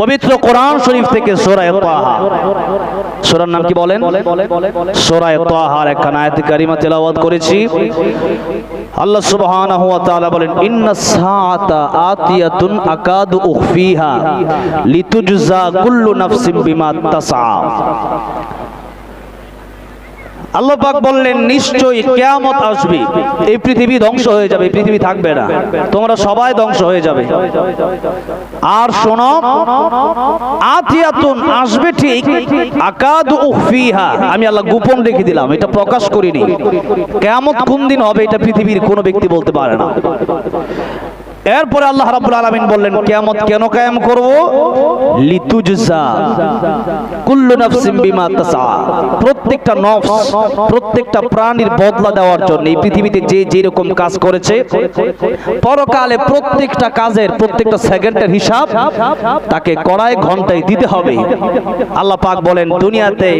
পবিত্র কোরআন শরীফ থেকে সোরায় তাহা। সোরার নাম কি বলেন? সোরায় তাহার একখানা আয়াত কারিমা তেলাওয়াত করেছি। আল্লাহ সুবহানাহু ওয়া তাআলা বলেন ইন্নাস সাআতা আতিয়াতুন আকাদু উখফিহা লিতুজজা কুল্লু নাফসিন বিমা তাসআ। আল্লাহ পাক বললেন, নিশ্চয়ই কেয়ামত আসবে। এই পৃথিবী ধ্বংস হয়ে যাবে পৃথিবী থাকবে না। তোমরা সবাই ধ্বংস হয়ে যাবে। আর শোনো, আতিয়াতুন আসবে ঠিক আকাদ উখফিহা আমি আল্লাহ গোপন রেখে দিলাম, এটা প্রকাশ করিনি। কেয়ামত কোন দিন হবে, এটা পৃথিবীর কোনো ব্যক্তি বলতে পারে না। এরপরে আল্লাহ রাব্বুল আলামিন বললেন, কিয়ামত কেন কায়েম করব? লিতুজজা কুল্লু নাফসিন বিমা তাসা প্রত্যেকটা নফস, প্রত্যেকটা প্রাণীর বদলা দেওয়ার জন্য এই পৃথিবীতে যে যে রকম কাজ করেছে, পরকালে প্রত্যেকটা কাজের, প্রত্যেকটা সেকেন্ডের হিসাব তাকে কড়াই ঘন্টায় দিতে হবে। আল্লাহ পাক বলেন, দুনিয়াতে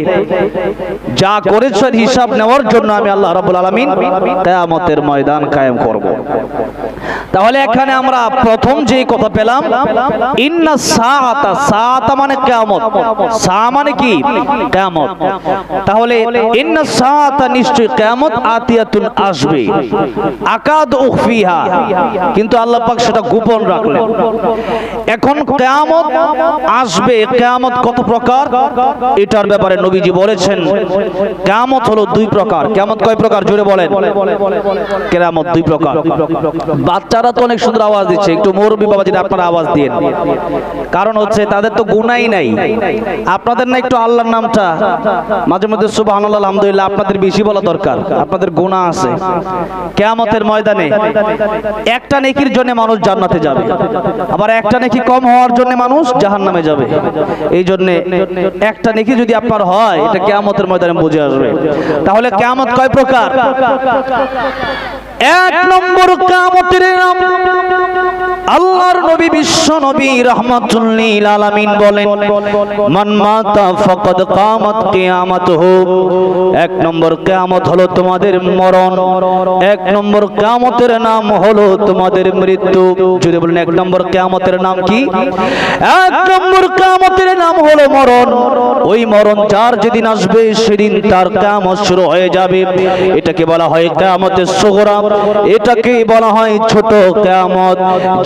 যা করেছেন হিসাব নেওয়ার জন্য আমি আল্লাহ রাব্বুল আলামিন কিয়ামতের ময়দান কায়েম করব। তাহলে এখানে আমরা প্রথম যে কথা পেলাম ইন্না সাআতা সাআতা মানে কিয়ামত। সা মানে কি? কিয়ামত। তাহলে ইন্না সাআতা নিশ্চয় কিয়ামত আতিয়াতুন আসবে। আকাদ উখফিহা কিন্তু আল্লাহ পাক সেটা গোপন রাখলেন। এখন কিয়ামত আসবে। কিয়ামত কত প্রকার? এটার ব্যাপারে নবীজি বলেছেন কিয়ামত হলো দুই প্রকার। কিয়ামত কয় প্রকার? জোরে বলেন। কিয়ামত দুই প্রকার। বাচ্চারা তো অনেক সুন্দর আওয়াজ দিচ্ছে। একটু মুরব্বী বাবাজিরা আপনারা আওয়াজ দিন কারণ হচ্ছে তাদের তো গুনাই নাই। আপনাদের না একটু আল্লাহর নামটা, মাঝে মধ্যে সুবহানাল্লাহ, আলহামদুলিল্লাহ, আপনাদের বেশি বলা দরকার। আপনাদের গুনাহ আছে। কিয়ামতের ময়দানে একটা নেকির জন্য মানুষ জান্নাতে যাবে। আবার একটা নেকি কম হওয়ার জন্য মানুষ জাহান্নামে যাবে। এই জন্য একটা নেকি যদি আপনার হয়, এটা কিয়ামতের ময়দানে বুঝে আসবে। তাহলে কিয়ামত কয় প্রকার? এক নম্বর কামতের নাম আল্লাহর নবী বিশ্ব নবী রহমাতুল্লিল আলামিন বলেন, মান মাতা ফাকাদ কামাত এক নম্বর কিয়ামত হলো তোমাদের মরণ। এক নম্বর কিয়ামতের নাম হলো তোমাদের মৃত্যু। যদি বলেন, এক নম্বর কিয়ামতের নাম কি? এক নম্বর কিয়ামতের নাম হলো মরণ। ওই মরণ যার যেদিন আসবে, সেদিন তার কিয়ামত শুরু হয়ে যাবে। এটাকে বলা হয় কিয়ামতের সুগরা এটাকে বলা হয় ছোট কিয়ামত।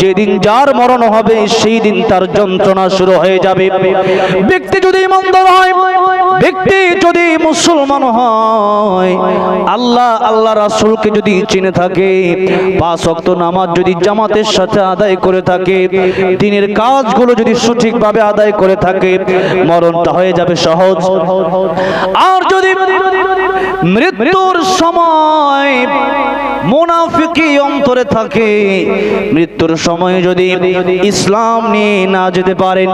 যেদিন যার মরণ হবে সেই দিন তার যন্ত্রণা শুরু হয়ে যাবে। ব্যক্তি যদি ইমানদার হয়, ব্যক্তি যদি মুসলমান হয়, আল্লাহ আল্লাহ রাসূলকে যদি চিনে থাকে, পাঁচ ওয়াক্ত নামাজ যদি জামাতের সাথে আদায় করে থাকে, দিনের কাজগুলো যদি সঠিকভাবে আদায় করে থাকে, মরণটা হয়ে যাবে সহজ। আর যদি মৃত্যুর সময় মুনাফিকি অন্তরে থাকে। মৃত্যুর সময় যদি ইসলাম নিয়ে না যেতে পারেন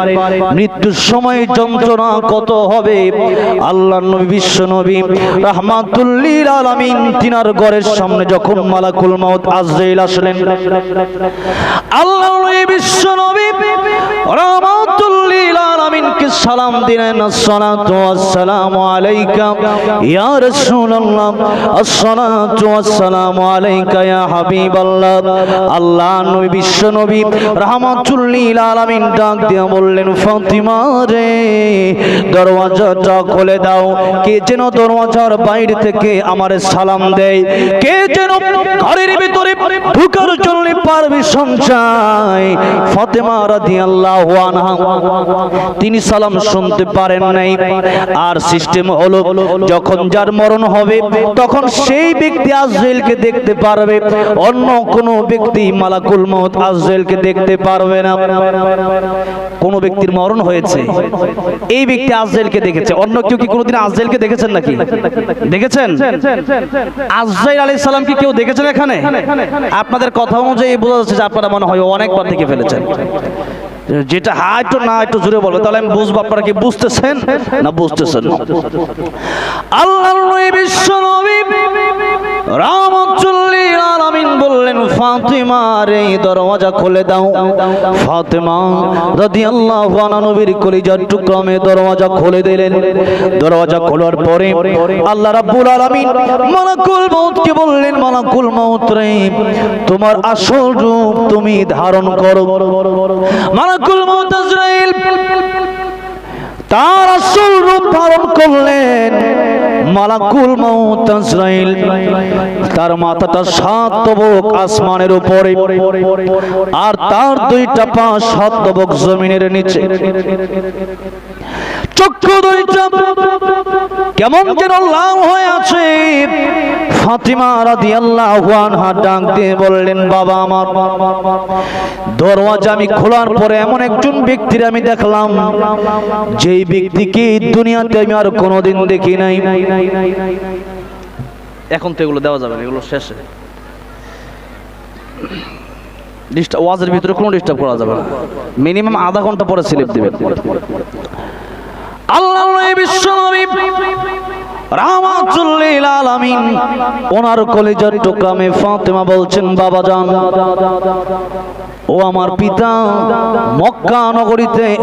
মৃত্যুর সময় যন্ত্রণা কত হবে? আল্লাহ নবী, বিশ্ব নবী রাহমাতুল্লিল আলামিন তিনার ঘরের সামনে যখন মালাকুল মাউত আজরাইল আসলেন, আল্লাহ নবী, বিশ্ব নবী রাহমাতুল্লিল আলামিনকে সালাম দিলেন, আসসালাতু ওয়াসসালামু আলাইকা, ইয়া রাসূলুল্লাহ, আসসালাতু ওয়াসসালামু তিনি সালাম শুনতে পারেন নাই। আর সিস্টেম হলো, যখন যার মরণ হবে, তখন সেই ব্যক্তি আজরাইলকে দেখতে পারবে, অন্য কোন ব্যক্তি মালাকুল মউত আজরাইলকে দেখতে পারবে না। কোন ব্যক্তির মরণ হয়েছে, এই ব্যক্তি আজরাইলকে দেখেছে। অন্য কেউ কি কোনোদিন আজরাইলকে দেখেছেন নাকি? দেখেছেন? আজরাইল আলাইহিস সালাম কি কেউ দেখেছেন এখানে? আপনাদের কথা অনুযায়ী বোঝা যাচ্ছে যে আপনারা মনে হয় অনেকবার দেখে ফেলেছেন। যেটা হ্যাঁ একটু না, একটু জুড়ে বলো, তাহলে আমি বুঝব আপনারা কি বুঝতেছেন না বুঝতেছেন? আল্লাহ বিশ্ব খুলে দিলেন। দরওয়াজা খোলার পরে রে, তোমার আসল রূপ তুমি ধারণ করো। মালাকুল মউত মুতাজরাইল তার আসল রূপ ধারণ করলেন মালাকুল মাউত আজরাইল। তার মাথাটা সাত তবক আসমানের উপরে আর তার দুইটা পা সাত তবক জমিনের নিচে। কেমন যেন লাল হয়ে আছে। ফাতিমা রাদিয়াল্লাহু আনহা ডাক দিয়ে বললেন, বাবা আমার, দরওয়াজা আমি খোলার পরে এমন একজন ব্যক্তির আমি দেখলাম। যেই ব্যক্তিকে দুনিয়াতে আমি আর কোনোদিন দেখি নাই। এখন তো এগুলো দেওয়া যাবে না, এগুলো শেষে। ডিস্টার্ব, ওয়াজের ভিতরে কোনো ডিস্টার্ব করা যাবে না। মিনিমাম আধা ঘণ্টা পরে স্লিপ দিবেন। আল্লাহ বিশ্বনবী রাহমাতুল্লিল আলামিন, ওনার কলেজার টুকরামে ফাতেমা বলছেন, বাবা জান, ও আমার পিতা, মক্কা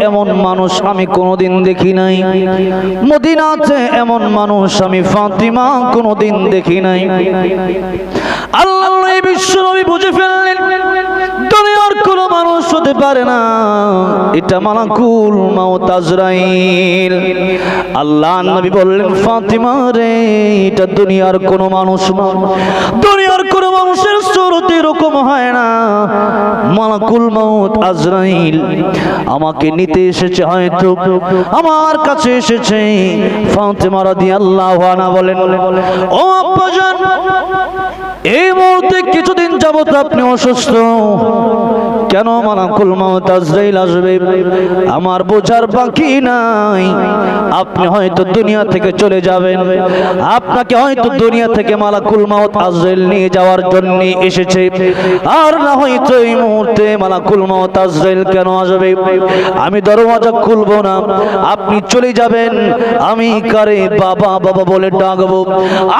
এমন মানুষ আমি কোনোদিন দেখি নাই। মদিনাতে এমন মানুষ আমি ফাতিমা কোনোদিন দেখি নাই। আল্লাহ বিশ্বনবী বুঝে ফেললেন, দুনিয়ার কোন মানুষ হতে পারে না। এটা মালাকুল মাউত আজরাইল। আল্লাহ নবী বললেন, ফাতিমা রে, এটা দুনিয়ার কোন মানুষ না। দুনিয়ার কোন মানুষের স্রোত এরকম হয় না। মালাকুল মাউত আজরাইল, আমাকে নিতে এসেছে হয়তো, আমার কাছে এসেছে। ফাতিমা রাদিয়াল্লাহু আনহা বলেন, ও আব্বাজান, এই মুহূর্তে কিছুদিন যাবত আপনি অসুস্থ। কেন মালাকুল মাউত আজরাইল আসবে? আমার বোঝার বাকি নাই। আপনি হয়তো দুনিয়া থেকে চলে যাবেন। আপনাকে হয়তো দুনিয়া থেকে মালাকুল মাউত আজরাইল নিয়ে যাওয়ার জন্য এসেছে। আর না হয়তো এই মুহূর্তে মালাকুল মাউত আজরাইল কেন আসবে? আমি দরওয়াজা খুলবো না। আপনি চলে যাবেন। আমি কারে বাবা বাবা বলে ডাকবো?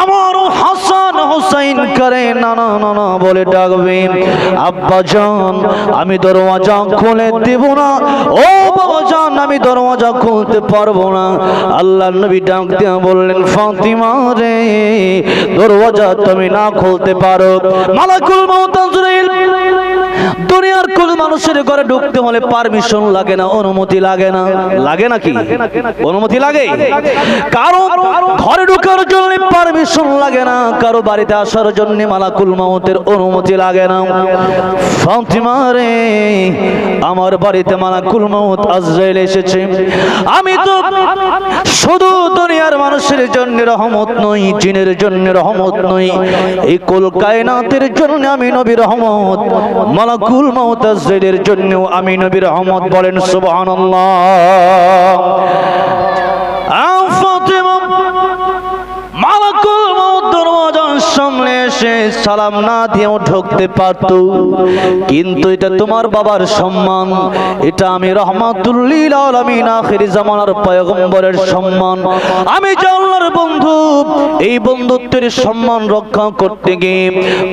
আমার হাসান হুসাইন করে নানা নানা বলে ডাকবে? আব্বা জান আমি দরওয়াজা খুলে দেব না। ও বাবা জান, আমি দরওয়াজা খুলতে পারব না। আল্লাহ নবী ডাক দিয়া বললেন, ফাতিমা রে, দরওয়াজা তুমি না খুলতে পারো। মালাকুল মাউত আজরাইল দুনিয়ার কোন মানুষের ঘরে ঢুকতে হলে পারমিশন লাগে না, অনুমতি লাগে না। লাগে নাকি অনুমতি লাগে? কারও ঘরে ঢুকার জন্য পারমিশন লাগে না, কারও বাড়িতে আসার জন্য মালাকুল মাউতের অনুমতি লাগে না। ফাতিমা রে, আমার বাড়িতে মালাকুল মাউত আজরাইল এসেছে। আমি তো শুধু দুনিয়ার মানুষের জন্য রহমত নই, জিনের জন্য রহমত নই। এই কুল কায়নাতের জন্য আমি নবী রহমত, মালাকুল মাউত মমতাজের জন্য আমি নবীর রহমত বলেন সুবহানাল্লাহ আ ফাতিমা মালাকুল মাউত দরওয়াজার সামনে এসে সালাম না দিয়েও ঢুকতে পারত। কিন্তু এটা তোমার বাবার সম্মান। এটা আমি রহমাতুল্লিল আলামিন আখির জামানার পয়গম্বরের সম্মান। আমি যে আল্লাহর বন্ধু, এই বন্ধুত্বের সম্মান রক্ষা করতে গিয়ে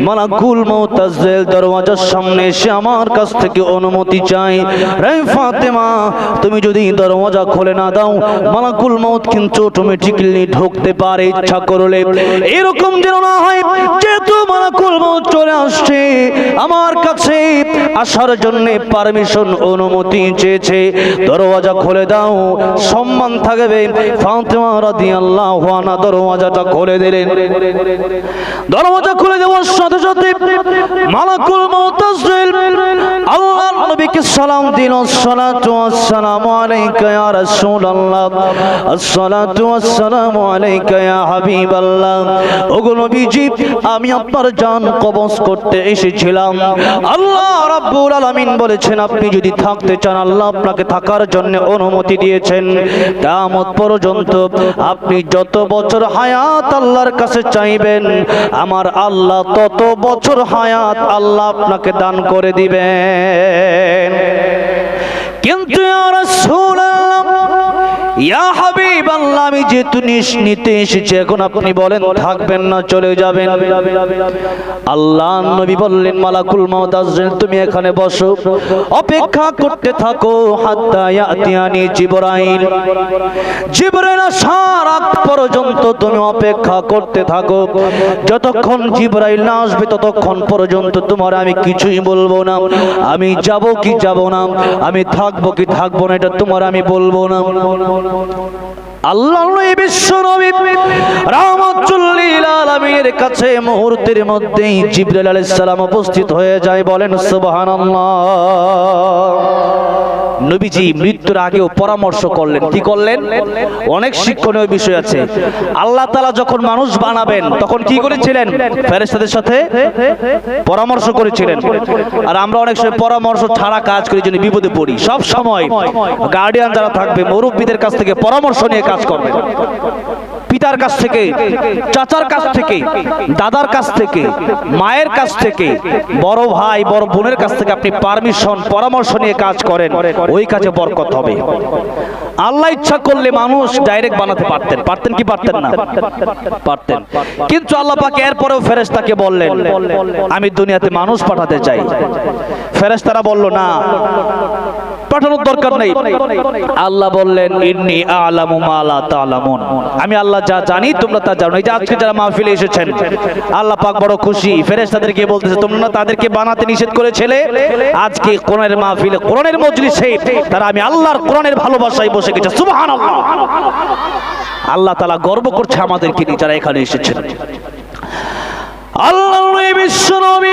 মালাকুল মাউত আজরাইল দরওয়াজার সামনে এসে আমার কাছ থেকে অনুমতি চাই রে ফাতেমা, তুমি যদি দরওয়াজা খুলে না দাও, মালাকুল মাউত কিন্তু অটোমেটিক্যালি ঢুকতে পারে ইচ্ছা করলে। এরকম যেন না হয় যেহেতু মালাকুল চলে আসছে। আমার কাছে আসার জন্য পারমিশন অনুমতি চেয়েছে। দরওয়াজা খুলে দাও, সম্মান থাকবে। ফাতেমা রাদিয়াল্লাহু দরওয়াজাটা খুলে দিলেন। দরওয়াজা খুলে দেওয়ার সাথে সাথে মালাকুল আল্লাহর নবীকে সালাম নবীজি, আমি আপনার জান কবজ করতে এসেছিলাম। আল্লাহ রাব্বুল আলামিন বলেছেন, আপনি যদি থাকতে চান, আল্লাহ আপনাকে থাকার জন্য অনুমতি দিয়েছেন। কিয়ামত পর্যন্ত আপনি যত বছর হায়াত আল্লাহর কাছে চাইবেন, আমার আল্লাহ তত বছর হায়াত আল্লাহ আপনাকে দান করে দিবেন। কিন্তু ইয়া রাসূলুল্লাহ ইয়া হাবিব হাবিব আমি যেহেতু নিতে এসেছি, এখন আপনি বলেন, থাকবেন না, চলে যাবেন। আল্লাহ নবী বললেন, মালাকুল মাউত আজরাইল তুমি এখানে বসো। অপেক্ষা করতে থাকো, হাত্তা ইয়াতিয়ানি জিবরাইল। জিবরাইল আসার আগ পর্যন্ত তুমি অপেক্ষা করতে থাকো। যতক্ষণ জিবরাইল না আসবে, ততক্ষণ পর্যন্ত তোমার আমি কিছুই বলব না। আমি যাব কি যাব না? আমি থাকব কি থাকব না, এটা তোমার আমি বলব না। বিশ্ব কাছে মুহূর্তের মধ্যেই উপস্থিত হয়ে যায় বলেন নবীজি মৃত্যুর আগেও পরামর্শ করলেন। কি করলেন? অনেক শিক্ষণীয় বিষয় আছে। আল্লাহ তালা যখন মানুষ বানাবেন, তখন কি করেছিলেন? ফেরেস্তাদের সাথে পরামর্শ করেছিলেন। আর আমরা অনেক সময় পরামর্শ ছাড়া কাজ করি জন্য বিপদে পড়ি। সব সময় গার্ডিয়ান যারা থাকবে, মুরব্বীদের কাছ থেকে পরামর্শ নিয়ে কাজ করবে। পিতার কাছ থেকে, চাচার কাছ থেকে, দাদার কাছ থেকে, মায়ের কাছ থেকে, বড় ভাই, বড় বোনের কাছ থেকে আপনি পারমিশন পরামর্শ নিয়ে কাজ করেন, ওই কাজে বরকত হবে। আল্লাহ ইচ্ছা করলে মানুষ ডাইরেক্ট বানাতে পারতেন। পারতেন কি পারতেন না? পারতেন। কিন্তু আল্লাহ পাক এরপরেও ফেরেশতাকে বললেন, আমি দুনিয়াতে মানুষ পাঠাতে চাই। ফেরেশতারা বলল, না। পাঠানোর দরকার নেই। আল্লাহ বললেন ইন্নি আলামু মা লা তালামুন। আমি আল্লাহ যা জানি তোমরা তা জানো। এই যে আজকে যারা মাহফিলে এসেছেন আল্লাহ পাক বড় খুশি। ফেরেশতাদেরকে বলতেছে তোমরা না তাদেরকে বানাতে নিষেধ করেছিলে? আজকে কোরআনের মাহফিলে কোরআনের মজলিসে তারা আমি আল্লাহর কোরআনের ভালোবাসায় বসে গেছে। সুবহানাল্লাহ! আল্লাহ তাআলা গর্ব করছে আমাদেরকে নিয়ে যারা এখানে এসেছেন। আল্লাহ বিশ্ব নবী।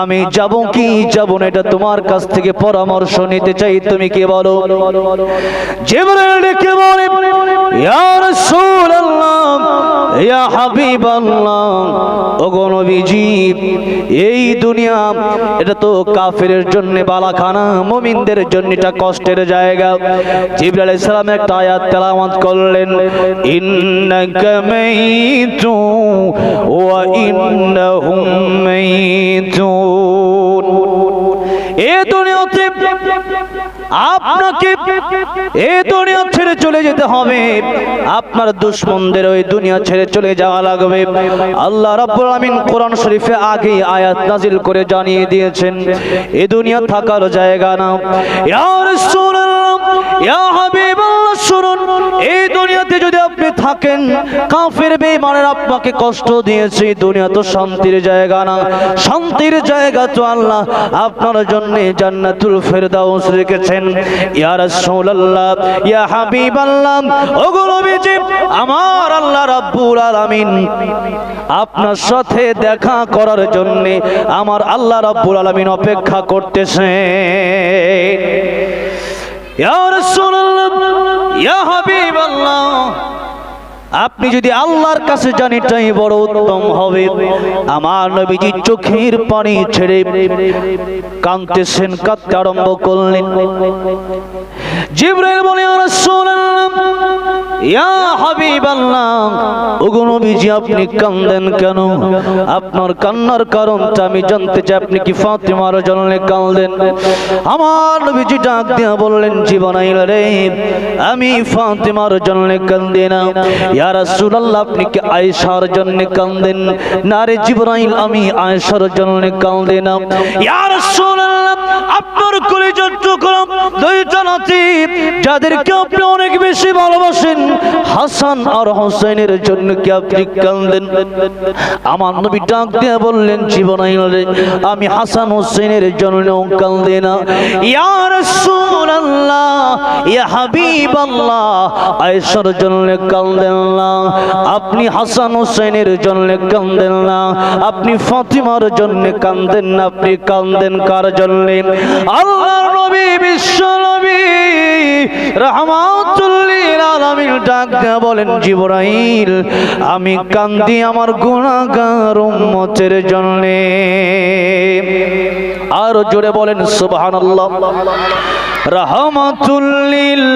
আমি যাব কি? যাব না, এটা তোমার কাছ থেকে পরামর্শ নিতে চাই। তুমি কে বলো? জিবরাইল ডেকে বলে, ইয়া রাসূলুল্লাহ, ইয়া হাবিবাল্লাহ, ওগো নবীজি, এই দুনিয়া, এটা তো কাফেরের জন্য বালাখানা, মুমিনদের জন্য এটা কষ্টের জায়গা। জিবরাইল আলাইহিস সালাম একটা আয়াত তেলাওয়াত করলেন, ইন্নাকা মাইতু ওয়া ইন্নাহুম মাইতুন আপনাকে এ দুনিয়া ছেড়ে চলে যেতে হবে। আপনার দুশ্মনদের ওই দুনিয়া ছেড়ে চলে যাওয়া লাগবে। আল্লাহ রাব্বুল আমিন কোরআন শরীফে আগে আয়াত নাজিল করে জানিয়ে দিয়েছেন, এ দুনিয়া থাকার জায়গা না। ইয়া রাসূলুল্লাহ, ইয়া হাবিবাল্লাহ, শুনুন এই দুনিয়াতে যদি আপনি থাকেন, কাফের বেঈমানের আপনাকে কষ্ট দিয়েছে। দুনিয়া তো শান্তির জায়গা না। শান্তির জায়গা তো আল্লাহ আপনার জন্য জান্নাতুল ফেরদাউস রেখেছেন। রাসূলুল্লাহ, ইয়া আমার আল্লাহ রাব্বুল আলামিন আপনার সাথে দেখা করার জন্য আমার আল্লাহ রাব্বুল আলামিন অপেক্ষা করতেছে। ইয়া রাসূলুল্লাহ, ইয়া আপনি যদি আল্লাহর কাছে জানি তাই বড় উত্তম হবে। আমার নবীজি চোখের পানি ছেড়ে কাঁদতেছেন, কাঁদতে আরম্ভ করলেন। জিব্রাইল বলে, ইয়া হাবিবাল্লাহ, ওগো নবীজি, আপনি কান্দেন কেন? আপনার কান্নার কারণটা আমি জানতে চাই। আপনি কি ফাতিমার জন্য কাঁদেন আমার নবীজি ডাক দিয়া বললেন জীবনাইল রে, আমি ফাতিমার জন্য কান্দি না। ইয়া রাসূলুল্লাহ, আপনি কি আয়েশার জন্য কাঁদেন না রে জিবরাইল, আমি আয়েশার জন্য কাঁদে না। ইয়া রাসূলুল্লাহ, আপনার কলিজার টুকরা, দুইটা নাতি যাদেরকে আপনি অনেক বেশি ভালোবাসেন, হাসান আর হোসেনের জন্য কি আপনি কাঁদেন আমার নবী ডাক দিয়ে বললেন জীবনাইল রে, আমি হাসান হোসেনের জন্য কাঁদে না। ইয়া রাসূলুল্লাহ, ইয়া হাবিবাল্লাহ, আয়েশার জন্য কাঁদেন না। আপনি হাসান হোসেনের জন্য কাঁদেন না। আপনি ফাতিমার জন্য কাঁদেন না। আপনি কাঁদেন কার জন্য? আল্লাহর নবী, বিশ্ব নবী। আমি কান্দি আমার গুনাহগার উম্মতের জন্য। আর জোরে বলেন, সুবহানাল্লাহ। রহমাতুল্লিল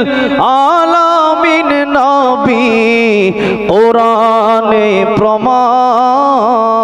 আলামিন নবী কোরআনে প্রমাণ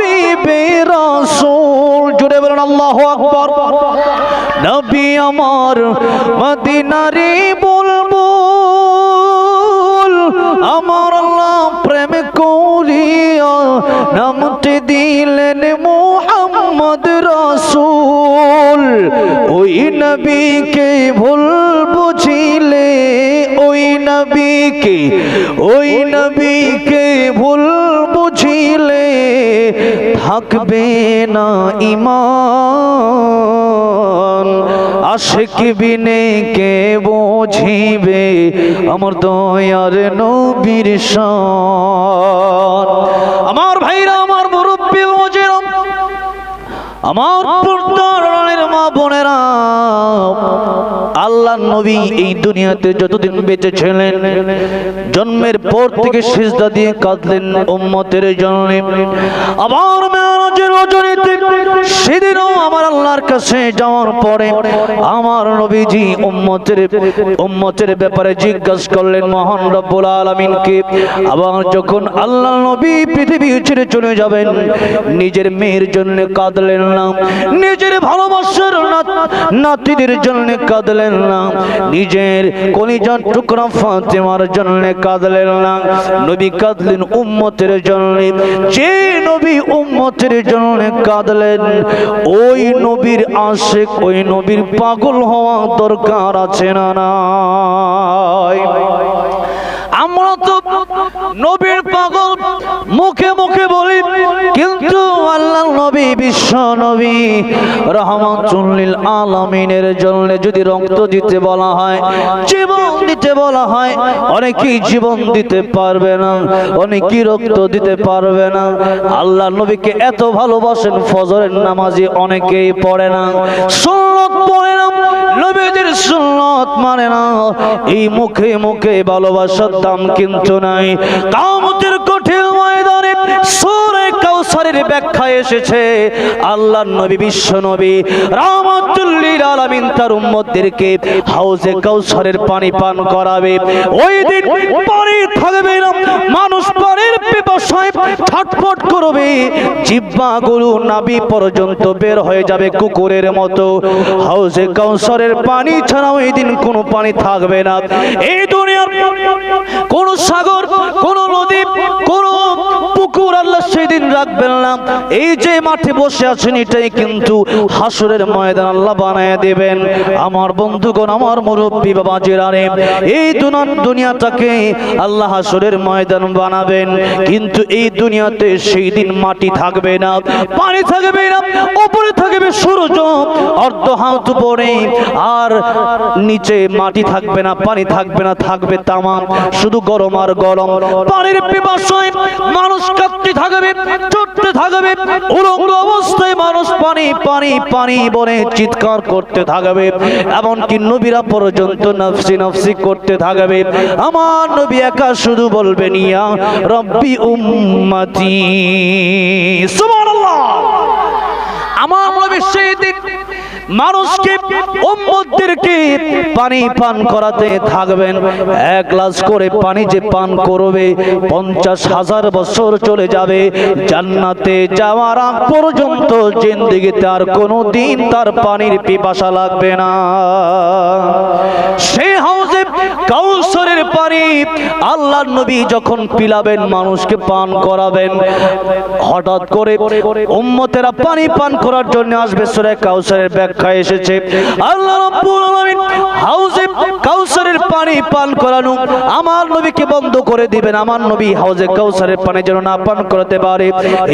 নবী আমার মদিনারি বলব আমার আল্লাহ প্রেম করিয়া নামটি দিলেন মোহাম্মদ রাসূল। ওই নবীকে ভুল বুঝিলে, ওই নবীকে ওই নবীকে ভুল থাকবে না ইমান। আশিক বিনে কে বুঝিবে আমার দয়ার নবীর শান। আমার ভাইরা, আমার মুরব্বী মজেরা, আমার পর্দার মা বোনেরা আল্লাহ নবী এই দুনিয়াতে যতদিন বেঁচে ছিলেন, জন্মের পর থেকে সিজদা দিয়ে কাঁদলেন উম্মতের জন্য। আবার সেদিনও আমার আল্লাহর কাছে যাওয়ার পরে আমার নবীজি উম্মতের উম্মতের ব্যাপারে জিজ্ঞাসা করলেন, মহান রব্বুল আলামিনকে আবার যখন আল্লাহ নবী পৃথিবী ছেড়ে চলে যাবেন, নিজের মেয়ের জন্য কাঁদলেন না, নিজের ভালোবাসার নাত- নাতিদের জন্য কাঁদলেন না। নিজের কলিজার টুকরা ফাতেমার জন্য কাঁদলেন না। নবী কাঁদলেন উম্মতের জন্য। যে নবী উম্মতের জন্য কাঁদলেন, ওই নবীর আশেক, ওই নবীর পাগল হওয়া দরকার আছে না নাই? আমরা তো নবীর পাগল মুখে মুখে বলি, কিন্তু বিশ্ব নবী আলামিনের জন্য যদি রক্ত দিতে বলা হয়, জীবন দিতে বলা হয় অনেকেই জীবন দিতে পারবে না রক্ত দিতে পারবে না। আল্লাহ নবীকে এত ভালোবাসেন, ফজরের নামাজে অনেকেই পড়ে না, সুন্নত পড়ে না, নবীদের সুন্নত মানে না। এই মুখে মুখে ভালোবাসার দাম কিন্তু নাই। কামতের কঠিন ময়দানে সূরা কাউসারের ব্যাখ্যা এসেছে আল্লাহ নবী, বিশ্ব নবী, রাহমাতুল্লিল আলামিন তার উম্মতদেরকে হাউজে কাউসারের পানি পান করাবে। ওই দিন পানি থাকবে না, মানুষ পানির ছটফট করবে। জিহ্বাগুলো নাভি পর্যন্ত বের হয়ে যাবে কুকুরের মতো। পানি ছাড়া ওই দিন কোনো পানি থাকবে না। এই দুনিয়ার কোন সাগর, কোন নদী, কোন পুকুর আল্লাহ সেদিন রাখবেন না। এই যে মাঠে বসে আছেন, এটাই কিন্তু হাসুরের ময়দান আল্লাহ বানায় দেবেন। আমার বন্ধুগণ, আমার মুরব্বী বাবা জেরারে এই দুনিয়াটাকে আল্লাহ হাসুরের ময়দান বানাবেন। কিন্তু এই দুনিয়াতে সেই দিন মাটি থাকবে না, পানি থাকবে না, উপরে থাকবে সূর্য, অর্ধ হাত উপরে, আর নিচে মাটি থাকবে না, পানি থাকবে না, থাকবে তামাম, শুধু গরম আর গরম। পানির পিপাসায় মানুষ কাঁদতে থাকবে, চড়তে থাকবে, উলঙ্গ অবস্থায় মানুষ পানি পানি পানি বলে চিৎকার করতে থাকবে। এমনকি নবীরা পর্যন্ত নফসি নফসি করতে থাকবে। আমার নবী একা শুধু বলবে নিয়া রব্বি উম্মতি। সুবহানাল্লাহ। আমার নবী সেই দিন মানুষকে উম্মতদেরকে পানি পান করাতে থাকবেন। এক গ্লাস করে পানি যে পান করবে, পঞ্চাশ হাজার বছর চলে যাবে। জান্নাতে যাওয়ার আগ পর্যন্ত জিন্দিগিতে আর কোনো দিন তার পানির পিপাসা লাগবে না। সে হাউজে কাউসারের পানি আল্লাহর নবী যখন পিলাবেন, মানুষকে পান করাবেন। হঠাৎ করে উম্মতেরা পানি পান করার জন্য আসবে সূরা কাউসারের ব্যাখ্যা এসেছে। আল্লাহ রাব্বুল কাউসারের পানি পান করানো আমার নবীকে বন্ধ করে দিবেন। আমার নবী কাউসারের পানি যেন না পান করাতে পারে।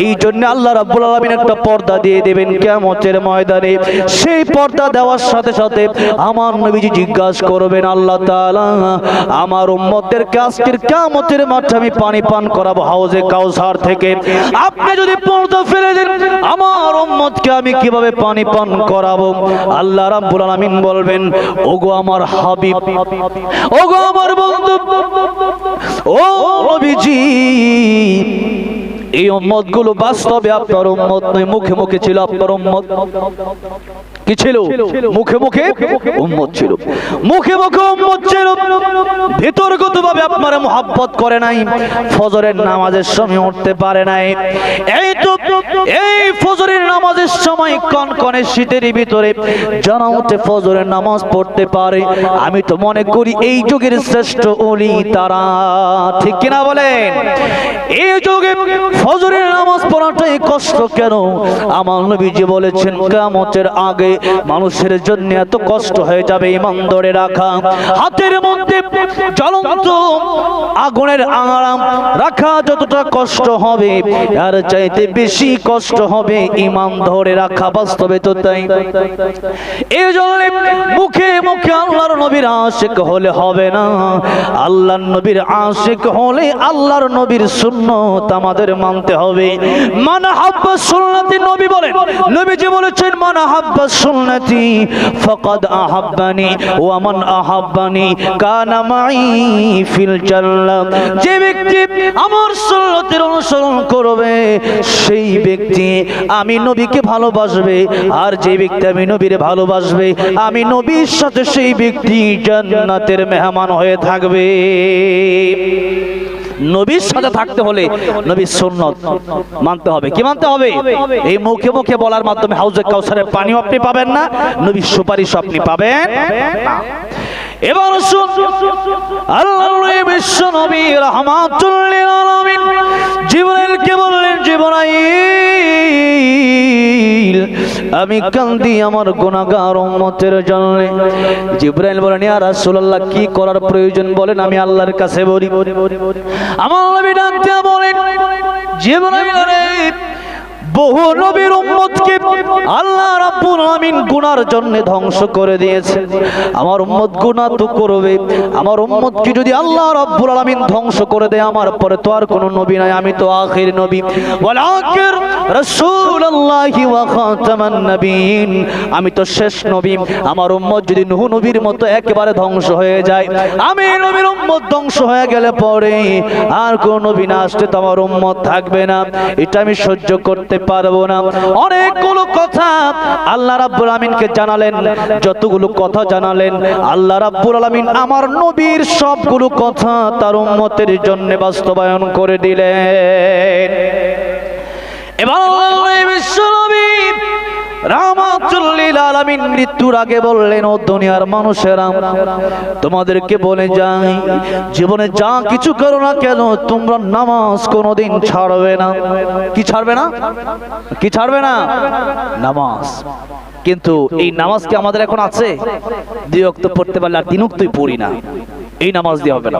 এই জন্য আল্লাহ রাব্বুল একটা পর্দা দিয়ে দেবেন কিয়ামতের ময়দানে। সেই পর্দা দেওয়ার সাথে সাথে আমার নবীজি জিজ্ঞাসা করবেন, আল্লাহ আমার উম্মতের আজকের কিয়ামতের মাঠে আমি পানি পান করাবো হাউজে কাউসার থেকে। আপনি যদি পর্দা ফেলে দেন, আমার উম্মতকে আমি কীভাবে পানি পান করাবো? আল্লাহ রাব্বুল আলামিন বলবেন, ওগো আমার হাবিব, ওগো আমার বন্ধু, ও নবীজি, এই উম্মতগুলো বাস্তবে আপনার উম্মত নয়, মুখে মুখে ছিল আপনার উম্মত। কি ছিল? মুখে মুখে উম্মত ছিল। মুখে মুখে উম্মত ছিল। ভিতরগত ভাবে আপনার মোহাব্বত করে নাই, ফজরের নামাজের সময় উঠতে পারে নাই। এই তো, এই ফজরের নামাজের সময় কনকনে শীতের ভিতরে যারা উঠে ফজরের নামাজ পড়তে পারে। আমি তো মনে করি এই যুগের শ্রেষ্ঠ অলি তারা। ঠিক কিনা বলেন? এই যুগে ফজরের নামাজ পড়াটাই কষ্ট কেন? আমার নবীজি বলেছেন, কিয়ামতের আগে মানুষের জন্য এত কষ্ট হয়ে যাবে ইমান ধরে রাখা। হাতের মধ্যে জ্বলন্ত আগুনের আরাম রাখা যতটা কষ্ট হবে আর চাইতে বেশি কষ্ট হবে ইমান ধরে রাখা বাস্তবে তো তাই। এই জন্য মুখে মুখে আল্লাহর নবীর আশেক হলে হবে না। আল্লাহর নবীর আশেক হলে আল্লাহর নবীর সুন্নত আমাদের মানতে হবে। মান হাব্বা সুন্নতি, নবী বলেন, নবীজি বলেছেন, মান হাব্বা সুন্নতি ফাকাদ আহাব্বানি ওয়া মান আহাব্বানি কানা মাই ফিল জান্নাহ যে ব্যক্তি আমার সুন্নতের অনুসরণ করবে, সেই ব্যক্তি আমি নবীকে ভালোবাসবে। আর যে ব্যক্তি আমি নবীর ভালোবাসবে, আমি নবীর সাথে সেই ব্যক্তি জান্নাতের মেহমান হয়ে থাকবে। নবীর সাথে থাকতে হলে নবীর সুন্নত মানতে হবে। কি মানতে হবে? এই মুখে মুখে বলার মাধ্যমে হাউজে কাউসারের পানিও আপনি পাবেন না, নবীর সুপারিশ আপনি পাবেন না। এবার আল্লাহ বিশ্ব নবী রহমাতুল লিল আলামিন। জিবরাইলকে বললেন, জিবরাইল, আমি কান্দি আমার গুনাহগার উম্মতের জন্য। জিবরাইল বলেন, ইয়া রাসূলুল্লাহ, কি করার প্রয়োজন বলেন, আমি আল্লাহর কাছে বলি। আমার নবী ডাক দিয়া বলেন, জিবরাইল বহু নবীর উম্মতকে আল্লাহ রাব্বুল আমিন গুনার জন্য ধ্বংস করে দিয়েছে। আমার উম্মত গুনাহ তো করবে। আমার উম্মতকে যদি আল্লাহ রাব্বুল আলামিন ধ্বংস করে দেয়, আমার পরে তো আর কোনো নবী নাই, আমি তো আখির নবী। ওয়াল আখির রাসূলুল্লাহি ওয়া খাতামান নবীন, আমি তো শেষ নবী। আমার উম্মত যদি নূহ নবীর মতো একেবারে ধ্বংস হয়ে যায়, আমি নবীর উম্মত ধ্বংস হয়ে গেলে পরে আর কোন নবী না আসলে তো আমার উম্মত থাকবে না। এটা আমি সহ্য করতে পারব না। অনেকগুলো কথা আল্লাহ রাব্বুল আমিনকে জানালেন, যতগুলো কথা জানালেন, আল্লাহ রাব্বুল আলামিন আমার নবীর সবগুলো কথা তার উম্মতের জন্য বাস্তবায়ন করে দিলেন। এবার বিশ্ব নবী রামাতুল্লিল আলামিন মৃত্যুর আগে বললেন, ও দুনিয়ার মানুষেরা, তোমাদেরকে বলে যাই, জীবনে যা কিছু করো না কেন, তোমরা নামাজ কোনোদিন ছাড়বে না। কি ছাড়বে না? কি ছাড়বে না? নামাজ। কিন্তু এই নামাজ কি আমাদের এখন আছে? দুই অক্ত পড়তে পারলে আর তিন অক্তই পড়ি না। এই নামাজ দিয়ে হবে না।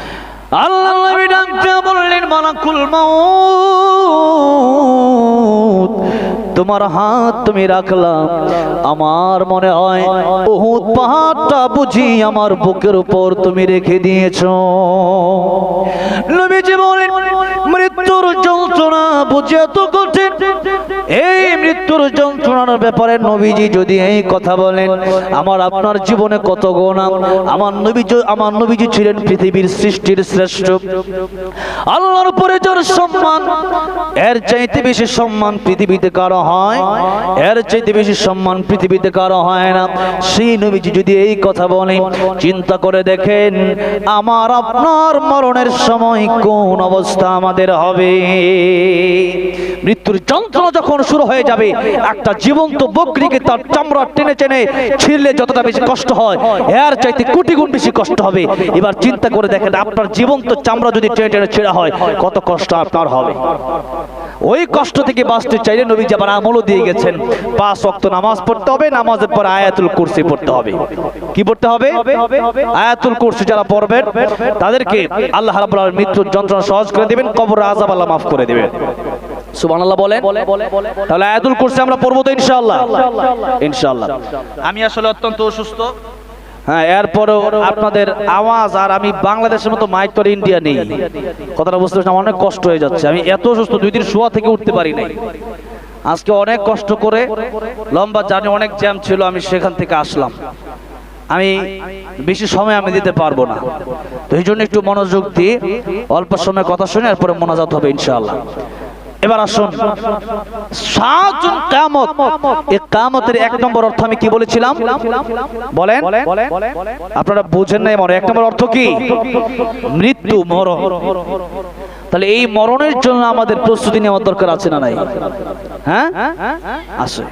আল্লাহ নবী ডাকতে বললেন, মালাকুল মাউত, তোমার হাত তুমি রাখলাম। আমার মনে হয় বহুত পাহাড়টা বুঝি আমার বুকের উপর তুমি রেখে দিয়েছ। নবীজি বলেন মৃত্যুর যন্ত্রণা বুঝে এত কঠিন। এই মৃত্যুর যন্ত্রণার ব্যাপারে নবীজি যদি এই কথা বলেন, আমার আপনার জীবনে কত গোনা আমার নবী আমার নবীজি ছিলেন পৃথিবীর সৃষ্টির শ্রেষ্ঠ। আল্লাহর উপরে যার সম্মান, এর চাইতে বেশি সম্মান পৃথিবীতে কারও হয়, এর চাইতে বেশি সম্মান পৃথিবীতে কারও হয় না। সেই নবীজি যদি এই কথা বলে চিন্তা করে দেখেন, আমার আপনার মরণের সময় কোন অবস্থা আমাদের হবে? মৃত্যুর যন্ত্রণা যখন শুরু হয়ে যাবে, একটা জীবন্ত বকরিকে তার চামড়া টেনে টেনে ছিঁড়লে যতটা বেশি কষ্ট হয়, এর চাইতে কোটি গুণ বেশি কষ্ট হবে। এবার চিন্তা করে দেখেন, আপনার জীবন্ত চামড়া যদি টেনে টেনে ছেঁড়া হয়, কত কষ্ট আপনার হবে। ওই কষ্ট থেকে বাঁচতে চাইলে নবী যাবার আমলও দিয়ে গেছেন, পাঁচ ওয়াক্ত নামাজ পড়তে হবে, নামাজের পর আয়াতুল কুরসি পড়তে হবে। কি পড়তে হবে? আয়াতুল কুরসি যারা পড়বেন, তাদেরকে আল্লাহ রাব্বুল মৃত্যুর যন্ত্রণা সহজ করে দিবেন কবর আযাব আল্লাহ মাফ করে দিবেন সুবহানাল্লাহ বলেন। তাহলে আয়াতুল কুরসি আমরা পড়ব তো ইনশাআল্লাহ। ইনশাআল্লাহ। আমি আসলে অত্যন্ত অসুস্থ। হ্যাঁ এরপরেও আপনাদের আওয়াজ আর আমি বাংলাদেশের মতো মাইক তো ইন্ডিয়া নেই। কথাটা বুঝতে পারছি আমার অনেক কষ্ট হয়ে যাচ্ছে। আমি এত অসুস্থ দুই দিন শোয়া থেকে উঠতে পারি নাই। আজকে অনেক কষ্ট করে লম্বা জার্নি অনেক জ্যাম ছিল আমি সেখান থেকে আসলাম। আমি বেশি সময় আমি দিতে পারব না। তো এই জন্য একটু মনোযোগ দিয়ে অল্প সময় কথা শুনে এরপরে মোনাজাত হবে ইনশাআল্লাহ। এবার আসুন। সাতজন কামত এই কামতের এক নম্বর অর্থ আমি কি বলেছিলাম? বলেন। আপনারা বুঝেন নাই মনে। এক নম্বর অর্থ কি? মৃত্যু, মরণ। তাহলে এই মরণের জন্য আমাদের প্রস্তুতি নেওয়ার দরকার আছে না নাই? হ্যাঁ? আছে